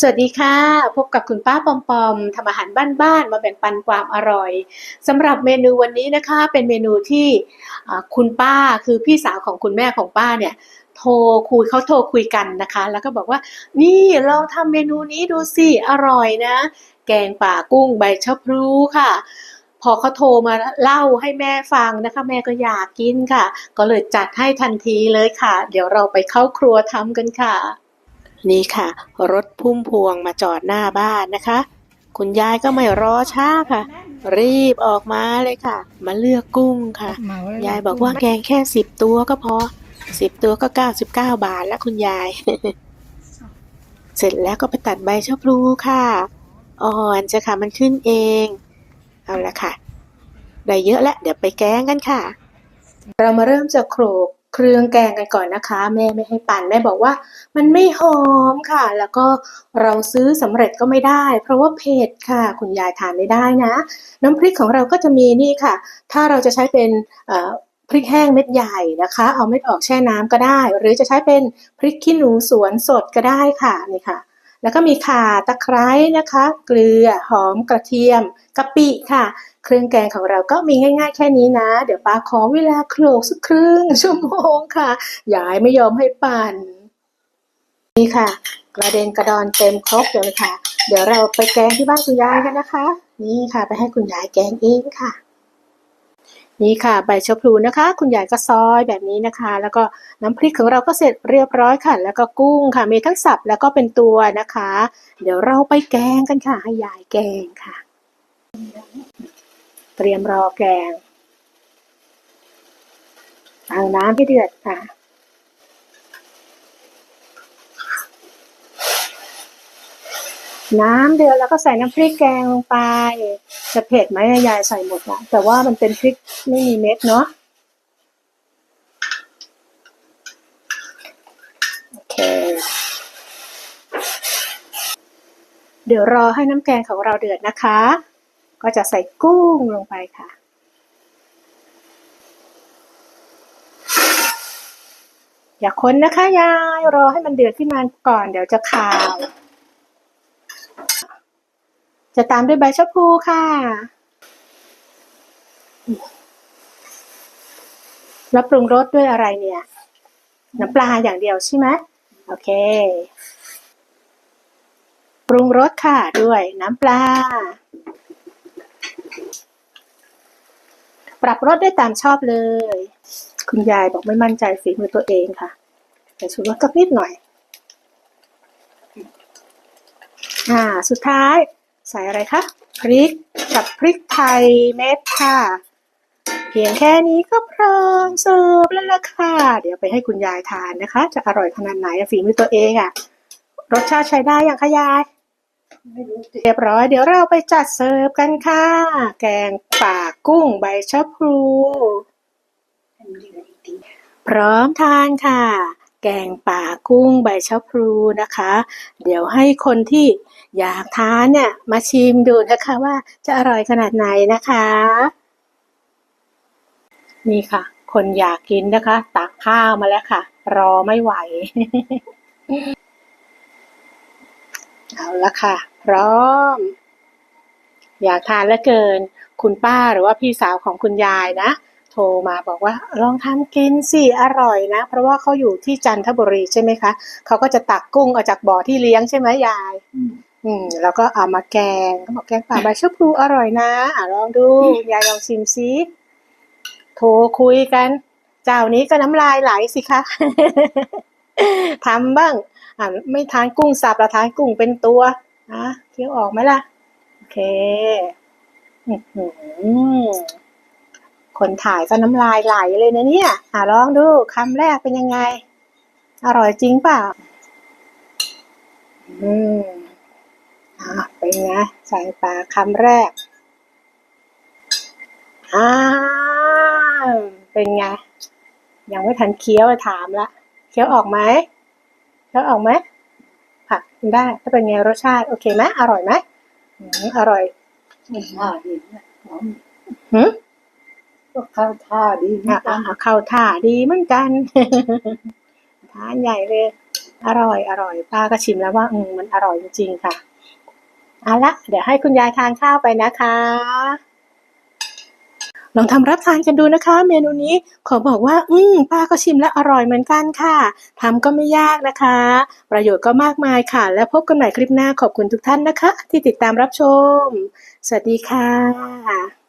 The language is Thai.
สวัสดีค่ะ พบกับคุณป้าปอมปอมทำอาหารบ้านๆมาแบ่งปันความอร่อยสำหรับเมนูวันนี้นะคะเป็นเมนูที่คุณป้าคือพี่สาวของคุณแม่ของป้าเนี่ยโทรคุยเขาโทรคุยกันนะคะ แล้วก็บอกว่า นี่ลองทำเมนูนี้ดูสิอร่อยนะ แกงป่ากุ้งใบชะพลูค่ะพอเขาโทรมาเล่าให้แม่ฟังนะคะ แม่ก็อยากกินค่ะ ก็เลยจัดให้ทันทีเลยค่ะ เดี๋ยวเราไปเข้าครัวทำกันค่ะ นี่ค่ะ รถพุ่มพวงมาจอดหน้าบ้านนะคะ คุณยายก็ไม่รอช้าค่ะ รีบออกมาเลยค่ะ มาเลือกกุ้งค่ะ ยายบอกว่าแกงแค่สิบตัวก็พอสิบตัวก็เก้าสิบเก้าบาทแล้วคุณยาย เสร็จแล้วก็ไปตัดใบชะพลูค่ะ อ่อนจะค่ะมันขึ้นเอง เอาละค่ะ ได้เยอะแล้วเดี๋ยวไปแกงกันค่ะ เรามาเริ่มจากโขลก เครื่องแกงกันก่อนนะคะ แม่ไม่ให้ปั่นแม่บอกว่า มันไม่หอมค่ะ แล้วก็เราซื้อสำเร็จก็ไม่ได้ เพราะว่าเผ็ดค่ะ คุณยายทานไม่ได้นะ น้ำพริกของเราก็จะมีนี่ค่ะ ถ้าเราจะใช้เป็นพริกแห้งเม็ดใหญ่นะคะ เอาเม็ดออกแช่น้ำก็ได้ หรือจะใช้เป็นพริกขี้หนูสวนสดก็ได้ค่ะนี่ค่ะ แล้วก็มีข่าตะไคร้นะคะ เกลือหอมกระเทียมกะปิค่ะ เครื่องแกงของเราก็มีง่าย ๆ แค่นี้นะ เดี๋ยวป้าขอเวลาโขลกสักครึ่งชั่วโมงค่ะยายไม่ยอมให้ปั่นนี่ค่ะ กระเด็นกระดอนเต็มครกเลยค่ะ เดี๋ยวเราไปแกงที่บ้านคุณยายกันนะคะ นี่ค่ะ ไปให้คุณยายแกงเองค่ะ นี่ค่ะใบชะพลูนะคะ คุณยายก็ซอยแบบนี้นะคะ แล้วก็น้ำพริกของเราก็เสร็จเรียบร้อยค่ะ แล้วก็กุ้งค่ะ มีทั้งสับแล้วก็เป็นตัวนะคะ เดี๋ยวเราไปแกงกันค่ะ ให้ยายแกงค่ะ เตรียมรอแกงตั้งน้ำให้เดือดค่ะ น้ำเดือดแล้วก็ใส่น้ำพริกแกงลงไป จะเผ็ดไหมยายใส่หมดละแต่ว่ามันเป็นพริกไม่มีเม็ดเนาะโอเค เดี๋ยวรอให้น้ำแกงของเราเดือดนะคะ ก็จะใส่กุ้งลงไปค่ะอย่าคนนะคะยายรอให้มันเดือดขึ้นมาก่อน เดี๋ยวจะคาว จะตามด้วยใบชะพลูค่ะ แล้วปรุงรสด้วยอะไรเนี่ย น้ำปลาอย่างเดียวใช่ไหมโอเค ปรุงรสค่ะด้วยน้ำปลา ปรับรสได้ตามชอบเลย คุณยายบอกไม่มั่นใจฝีมือตัวเองค่ะ แต่ชูรสก็นิดหน่อยอ่า สุดท้าย ใส่อะไรคะพริกกับพริกไทยเม็ดค่ะ เพียงแค่นี้ก็พร้อมเสิร์ฟแล้วล่ะค่ะ เดี๋ยวไปให้คุณยายทานนะคะ จะอร่อยขนาดไหนฝีมือตัวเองอะรสชาติใช้ได้อยังคะยายเรียบร้อยเดี๋ยวเราไปจัดเสิร์ฟกันค่ะ แกงป่ากุ้งใบชะพลู พร้อมทานค่ะ แกงป่ากุ้งใบชะพลูนะคะ เดี๋ยวให้คนที่อยากทานเนี่ยมาชิมดูนะคะว่าจะอร่อยขนาดไหนนะคะ นี่ค่ะ คนอยากกินนะคะ ตักข้าวมาแล้วค่ะ รอไม่ไหว เอาละค่ะ พร้อม อยากทานเหลือเกิน คุณป้าหรือว่าพี่สาวของคุณยายนะ โทรมาบอกว่าลองทำกินสิอร่อยนะ เพราะว่าเขาอยู่ที่จันทบุรีใช่ไหมคะเขาก็จะตักกุ้งออกจากบ่อที่เลี้ยงใช่ไหมยาย อืมแล้วก็เอามาแกงเขาบอกแกงป่าใบชะพลูอร่อยนะอะลองดูยายลองชิมซิโทรคุยกัน เจ้านี้ก็น้ำลายไหลสิคะทำบ้างอ่าไม่ทานกุ้งสับเราทานกุ้งเป็นตัวนะเคี้ยวออกไหมล่ะ โอเค อื้อหือ คนถ่ายก็น้ำลายไหลเลยนะเนี่ยอะลองดูคำแรกเป็นยังไง อร่อยจริงเปล่า อืมอะเป็นไงใส่ปลาคำแรกอ่าเป็นไง ยังไม่ทันเคี้ยวเลยถามละเคี้ยวออกไหมเคี้ยวออกไหมผักกินได้ถ้าเป็นไงรสชาติ โอเคไหมอร่อยไหมอืมอร่อยท่าดีนะหอมหืม ก็เข้าท่าดีอะนะอะอะเข้าท่าดีเหมือนกันทานใหญ่เลย อร่อยอร่อยป้าก็ชิมแล้วว่าอืมมันอร่อยจริงๆค่ะเอาละเดี๋ยวให้คุณยายทานข้าวไปนะคะลองทำรับทานกันดูนะคะ เมนูนี้ขอบอกว่า อืมป้าก็ชิมแล้วอร่อยเหมือนกันค่ะทำก็ไม่ยากนะคะ ประโยชน์ก็มากมายค่ะ แล้วพบกันใหม่คลิปหน้าขอบคุณทุกท่านนะคะ ที่ติดตามรับชม สวัสดีค่ะ